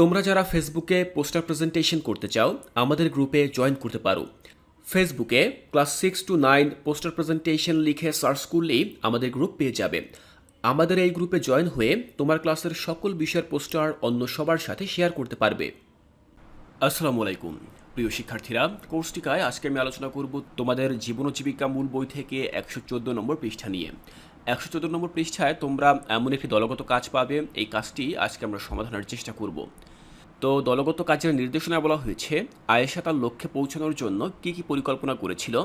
তোমরা যারা ফেসবুকে পোস্টার প্রেজেন্টেশন করতে চাও, আমাদের গ্রুপে জয়েন করতে পারো। ফেসবুকে class six two nine poster presentation লিখে সার্চ করলেই আমাদের গ্রুপ পেয়ে যাবে। আমাদের এই গ্রুপে জয়েন হয়ে তোমার ক্লাসের সকল বিষয়ের পোস্টার অন্য সবার সাথে শেয়ার করতে পারবে। আসসালামু আলাইকুম। প্রিয় শিক্ষার্থীরা কোর্স টিকায় আজকে আমি আলোচনা করব তোমাদের জীবন জীবিকা মূল বই থেকে একশো চোদ্দ নম্বর পৃষ্ঠা নিয়ে। একশো চোদ্দ নম্বর পৃষ্ঠায় তোমরা এমন একটি দলগত কাজ পাবে। এই কাজটি আজকে আমরা সমাধানের চেষ্টা করব। তো দলগত কাজের নির্দেশনা বলা হয়েছে, আয়েশা তার লক্ষ্যে পৌঁছানোর জন্য কী কী পরিকল্পনা করেছিল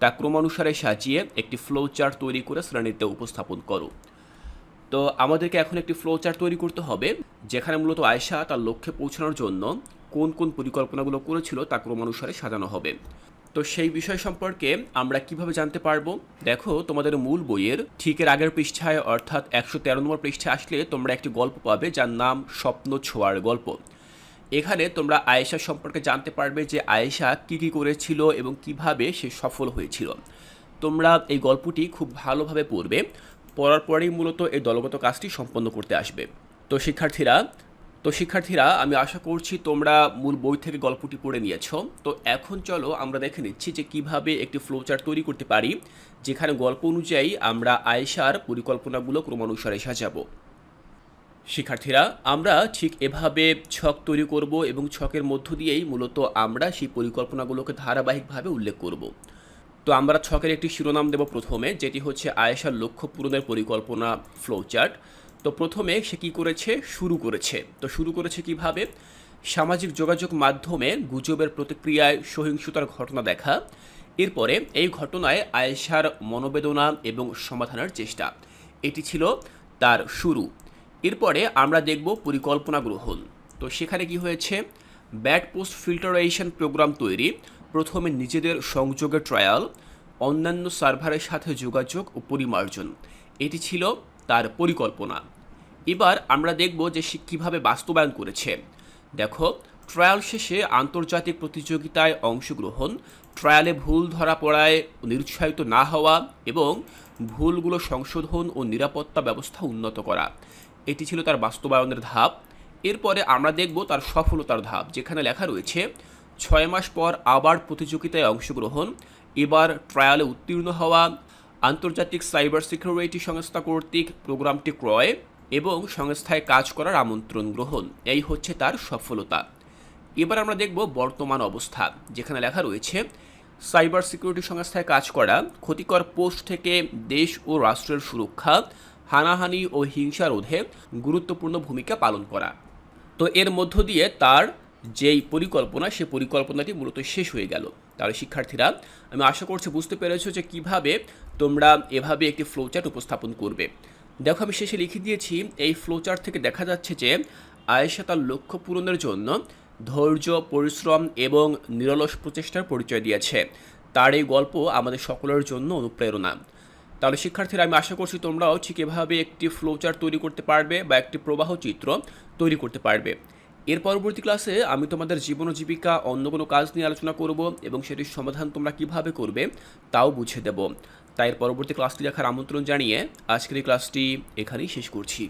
তা ক্রমানুসারে সাজিয়ে একটি ফ্লো চার্ট তৈরি করে শ্রেণীতে উপস্থাপন করো। তো আমাদেরকে এখন একটি ফ্লো চার্ট তৈরি করতে হবে, যেখানে মূলত আয়েশা তার লক্ষ্যে পৌঁছানোর জন্য কোন কোন পরিকল্পনাগুলো করেছিল তা ক্রমানুসারে সাজানো হবে। তো সেই বিষয় সম্পর্কে আমরা কীভাবে জানতে পারব? দেখো, তোমাদের মূল বইয়ের ঠিকের আগের পৃষ্ঠায়, অর্থাৎ একশো তেরো নম্বর পৃষ্ঠায় আসলে তোমরা একটি গল্প পাবে যার নাম স্বপ্ন ছোঁয়ার গল্প। এখানে তোমরা আয়েশা সম্পর্কে জানতে পারবে যে আয়েশা কী কী করেছিল এবং কীভাবে সে সফল হয়েছিল। তোমরা এই গল্পটি খুব ভালোভাবে পড়বে, পড়ার পরেই মূলত এই দলগত কাজটি সম্পন্ন করতে আসবে। তো শিক্ষার্থীরা তো শিক্ষার্থীরা, আমি আশা করছি তোমরা মূল বই থেকে গল্পটি পড়ে নিয়েছ। তো এখন চলো আমরা দেখে নিচ্ছি যে কীভাবে একটি ফ্লোচার্ট তৈরি করতে পারি, যেখানে গল্প অনুযায়ী আমরা আয়েশার পরিকল্পনাগুলো ক্রমানুসারে সাজাবো। শিক্ষার্থীরা, আমরা ঠিক এভাবে ছক তৈরি করব এবং ছকের মধ্য দিয়েই মূলত আমরা সেই পরিকল্পনাগুলোকে ধারাবাহিকভাবে উল্লেখ করব। তো আমরা ছকের একটি শিরোনাম দেব প্রথমে, যেটি হচ্ছে আয়েশার লক্ষ্য পূরণের পরিকল্পনা ফ্লোচার্ট তো প্রথমে সে কী করেছে? শুরু করেছে। তো শুরু করেছে কীভাবে? সামাজিক যোগাযোগ মাধ্যমে গুজবের প্রতিক্রিয়ায় সহিংসতার ঘটনা দেখা। এরপরে এই ঘটনায় আয়েশার মনোবেদনা এবং সমাধানের চেষ্টা। এটি ছিল তার শুরু। এরপরে আমরা দেখব পরিকল্পনা গ্রহণ। তো সেখানে কি হয়েছে? ব্যাড পোস্ট ফিল্টারেশন প্রোগ্রাম তৈরি, প্রথমে নিজেদের সংযোগের ট্রায়াল, অন্যান্য সার্ভারের সাথে যোগাযোগ ও পরিমার্জন। এটি ছিল তার পরিকল্পনা। এবার আমরা দেখব যে সে কীভাবে বাস্তবায়ন করেছে। দেখো, ট্রায়াল শেষে আন্তর্জাতিক প্রতিযোগিতায় অংশগ্রহণ, ট্রায়ালে ভুল ধরা পড়ায় নিরুৎসাহিত না হওয়া এবং ভুলগুলো সংশোধন ও নিরাপত্তা ব্যবস্থা উন্নত করা। এটি ছিল তার বাস্তবায়নের ধাপ। এরপরে আমরা দেখব তার সফলতার ধাপ, যেখানে লেখা রয়েছে, ছয় মাস পর আবার প্রতিযোগিতায় অংশগ্রহণ, এবার ট্রায়ালে উত্তীর্ণ হওয়া, আন্তর্জাতিক সাইবার সিকিউরিটি সংস্থা কর্তৃক প্রোগ্রামটি ক্রয় এবং সংস্থায় কাজ করার আমন্ত্রণ গ্রহণ। এই হচ্ছে তার সফলতা। এবার আমরা দেখব বর্তমান অবস্থা, যেখানে লেখা রয়েছে, সাইবার সিকিউরিটি সংস্থায় কাজ করা ক্ষতিকর পোস্ট থেকে দেশ ও রাষ্ট্রের সুরক্ষা, হানাহানি ও হিংসা রোধে গুরুত্বপূর্ণ ভূমিকা পালন করা। তো এর মধ্য দিয়ে তার যেই পরিকল্পনা, সে পরিকল্পনাটি মূলত শেষ হয়ে গেল। তাহলে শিক্ষার্থীরা, আমি আশা করছি বুঝতে পেরেছ যে কীভাবে তোমরা এভাবে একটি ফ্লোচার্ট উপস্থাপন করবে। দেখো, আমি শেষে লিখে দিয়েছি, এই ফ্লোচার্ট থেকে দেখা যাচ্ছে যে আয়েশা তার লক্ষ্য পূরণের জন্য ধৈর্য, পরিশ্রম এবং নিরলস প্রচেষ্টার পরিচয় দিয়েছে। তার এই গল্প আমাদের সকলের জন্য অনুপ্রেরণা। তাহলে, শিক্ষার্থীরা, আমি আশা করছি তোমরাও ঠিক এভাবে একটি ফ্লোচার্ট তৈরি করতে পারবে বা একটি প্রবাহ চিত্র তৈরি করতে পারবে। এর পরবর্তী ক্লাসে আমি তোমাদের জীবন জীবিকা অন্য কোনো কাজ নিয়ে আলোচনা করব এবং সেটির সমাধান তোমরা কীভাবে করবে তাও বুঝে দেব। তাই পরবর্তী ক্লাসটি দেখার আমন্ত্রণ জানিয়ে আজকের এই ক্লাসটি এখানেই শেষ করছি।